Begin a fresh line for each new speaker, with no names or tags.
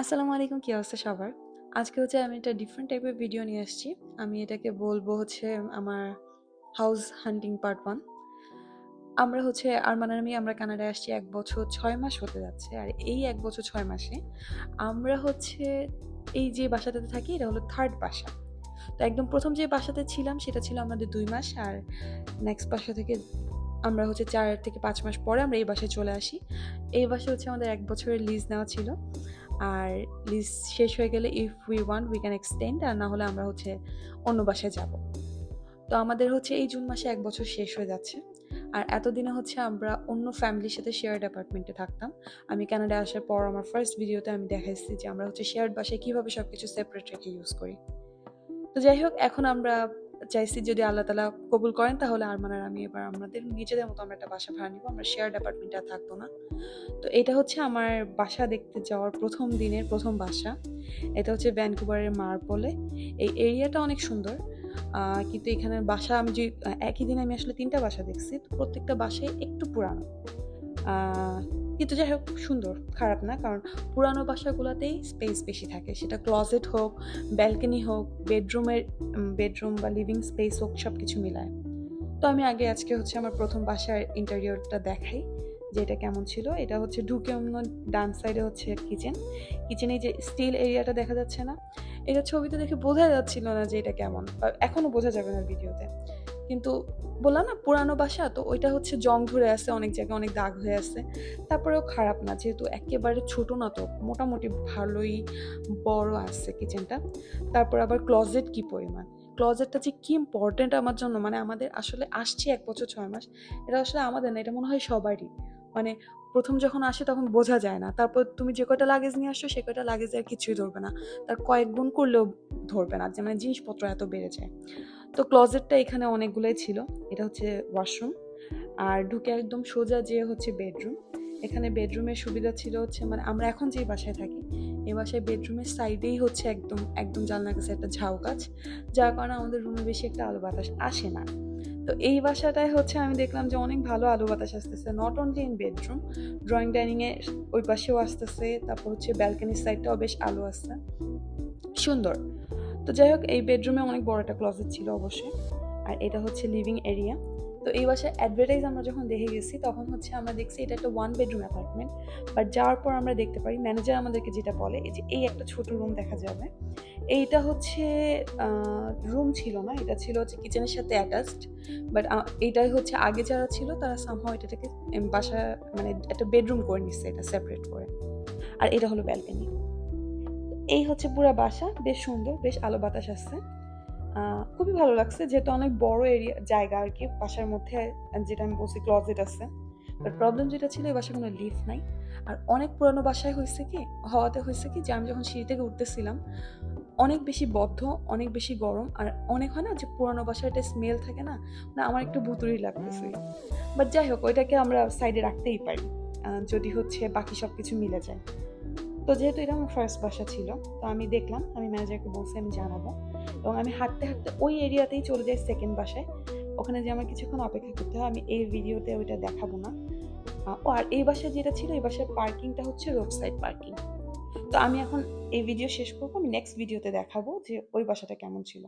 আসসালামু আলাইকুম, কি অবস্থা সবার? আজকে হচ্ছে আমি একটা ডিফারেন্ট টাইপের ভিডিও নিয়ে আসছি। আমি এটাকে বলব হচ্ছে আমার হাউস হান্টিং পার্ট ওয়ান আমরা হচ্ছে আরমান আর আমি আমরা কানাডায় আসছি এক বছর ছয় মাস হতে যাচ্ছে। আর এই এক বছর ছয় মাসে আমরা হচ্ছে এই যে বাসাটাতে থাকি, এটা হলো থার্ড বাসা। তো একদম প্রথম যে বাসাতে ছিলাম, সেটা ছিল আমাদের দুই মাস। আর নেক্সট বাসা থেকে আমরা হচ্ছে চার থেকে পাঁচ মাস পরে আমরা এই বাসায় চলে আসি। এই বাসা হচ্ছে আমাদের এক বছরের লিজ নেওয়া ছিল। আর লিজ শেষ হয়ে গেলে if we want we can extend আর না হলে আমরা হচ্ছে অন্য বাসায় যাব। তো আমাদের হচ্ছে এই জুন মাসে এক বছর শেষ হয়ে যাচ্ছে। আর এতদিনে হচ্ছে আমরা অন্য ফ্যামিলির সাথে শেয়ার্ড অ্যাপার্টমেন্টে থাকতাম। আমি কানাডায় আসার পর আমার ফার্স্ট ভিডিওতে আমি দেখাইছি যে আমরা হচ্ছে শেয়ার্ড বাসায় কীভাবে সব কিছু সেপারেট রেখে ইউজ করি। তো যাই হোক, এখন আমরা চাইছি যদি আল্লাহ তালা কবুল করেন, তাহলে আরমান আর আমি এবার আমাদের নিজেদের মতো আমরা একটা বাসা ভাড়া নিব। আমরা শেয়ার অ্যাপার্টমেন্টে আর থাকব না। তো এটা হচ্ছে আমার বাসা দেখতে যাওয়ার প্রথম দিনের প্রথম বাসা। এটা হচ্ছে ভ্যানকুভারের মার্পলে। এই এরিয়াটা অনেক সুন্দর। কিন্তু এখানে বাসা আমি যে একই দিনে আমি আসলে তিনটা বাসা দেখছি। তো প্রত্যেকটা বাসায় একটু পুরানো। কিন্তু যাই হোক, সুন্দর, খারাপ না, কারণ পুরানো বাসাগুলোতেই স্পেস বেশি থাকে। সেটা ক্লজেট হোক ব্যালকনি হোক বেডরুমের বেডরুম বা লিভিং স্পেস হোক সব কিছু মিলায়। তো আমি আগে আজকে হচ্ছে আমার প্রথম বাসার ইন্টেরিয়রটা দেখাই, যে এটা কেমন ছিল। এটা হচ্ছে ঢুকে অন্য ডান সাইডে হচ্ছে কিচেন কিচেনে যে স্টিল এরিয়াটা দেখা যাচ্ছে না। এটা ছবিতে দেখে বোঝা যাচ্ছিল না যে এটা কেমন এখনও বোঝা যাবে না ভিডিওতে কিন্তু বললাম না, পুরানো বাসা তো, ওইটা হচ্ছে জং ধরে আছে, অনেক জায়গায় অনেক দাগ হয়ে আছে। তারপরেও খারাপ না, যেহেতু একেবারে ছোট না তো, মোটামুটি ভালোই বড় আছে কিচেনটা তারপর আবার ক্লজেট কি পরিমাণ? ক্লজেটটা যে কি ইম্পর্টেন্ট আমার জন্য মানে আমাদের আসলে আসছে এক বছর ছয় মাস, এটা আসলে আমাদের না, এটা মনে হয় সবারই। মানে প্রথম যখন আসে তখন বোঝা যায় না, তারপর তুমি যে কয়টা লাগেজ নিয়ে আসছো, সে কয়টা লাগেজ আর কিছুই ধরবে না। তার কয়েক গুণ করলেও ধরবে না, যে মানে জিনিসপত্র এত বেড়ে যায়। তো ক্লজেটটা এখানে অনেকগুলোই ছিল। এটা হচ্ছে ওয়াশরুম আর ঢুকে একদম সোজা যে হচ্ছে বেডরুম এখানে বেডরুমের সুবিধা ছিল হচ্ছে মানে আমরা এখন যেই বাসায় থাকি, এই বাসায় বেডরুমের সাইডেই হচ্ছে একদম একদম জানলা কাছে একটা ঝাউ গাছ, যার কারণে আমাদের রুমে বেশি একটা আলো বাতাস আসে না। তো এই বাসাটায় হচ্ছে আমি দেখলাম যে অনেক ভালো আলো বাতাস আসতেছে not only in bedroom drawing ডাইনিংয়ে ওই পাশেও আসতেছে, তারপর হচ্ছে ব্যালকনির সাইডটাও বেশ আলো আসছে সুন্দর। তো যাই হোক, এই বেডরুমে অনেক বড় একটা ক্লজেট ছিল অবশ্যই। আর এটা হচ্ছে লিভিং এরিয়া তো এই বাসায় অ্যাডভার্টাইজ আমরা যখন দেখে গেছি, তখন হচ্ছে আমরা দেখছি এটা একটা ওয়ান বেডরুম অ্যাপার্টমেন্ট বাট যাওয়ার পর আমরা দেখতে পারি ম্যানেজার আমাদেরকে যেটা বলে যে এই একটা ছোট রুম দেখা যাবে। এইটা হচ্ছে রুম ছিল না, এটা ছিল হচ্ছে কিচেনের সাথে অ্যাটাচড বাট এইটাই হচ্ছে আগে যারা ছিল, তারা সামহাও এটাকে বাসা মানে একটা বেডরুম করে নিচ্ছে এটা সেপারেট করে। আর এটা হলো ব্যালকনি এই হচ্ছে পুরা বাসা, বেশ সুন্দর, বেশ আলো বাতাস আসছে। খুবই ভালো লাগছে, যেহেতু অনেক বড় এরিয়া, জায়গা আর কি, বাসার মধ্যে যেটা আমি বলছি ক্লজেট আছে। বাট প্রবলেম যেটা ছিল, এই বাসায় কোনো লিফট নাই। আর অনেক পুরানো বাসায় হয়েছে কি, হওয়াতে হয়েছে কি, যে আমি যখন সিঁড়ি থেকে উঠতেছিলাম, অনেক বেশি বদ্ধ, অনেক বেশি গরম, আর অনেক হয় না যে পুরানো বাসায় একটা স্মেল থাকে না মানে আমার একটু ভুতুরি লাগতেছে। বাট যাই হোক, ওইটাকে আমরা সাইডে রাখতেই পারি যদি হচ্ছে বাকি সব কিছু মিলে যায়। তো যেহেতু এটা আমার ফার্স্ট বাসা ছিল, তো আমি দেখলাম, আমি ম্যানেজারকে বলছি, আমি জানাব। এবং আমি হাঁটতে হাঁটতে ওই এরিয়াতেই চলে যাই সেকেন্ড বাসায়। ওখানে যে আমার কিছুক্ষণ অপেক্ষা করতে হয়, আমি এই ভিডিওতে ওইটা দেখাবো না। ও, আর এই বাসায় যেটা ছিল, এই বাসার পার্কিংটা হচ্ছে রোড সাইড পার্কিং তো আমি এখন এই ভিডিও শেষ করব, আমি নেক্সট ভিডিওতে দেখাবো যে ওই বাসাটা কেমন ছিল।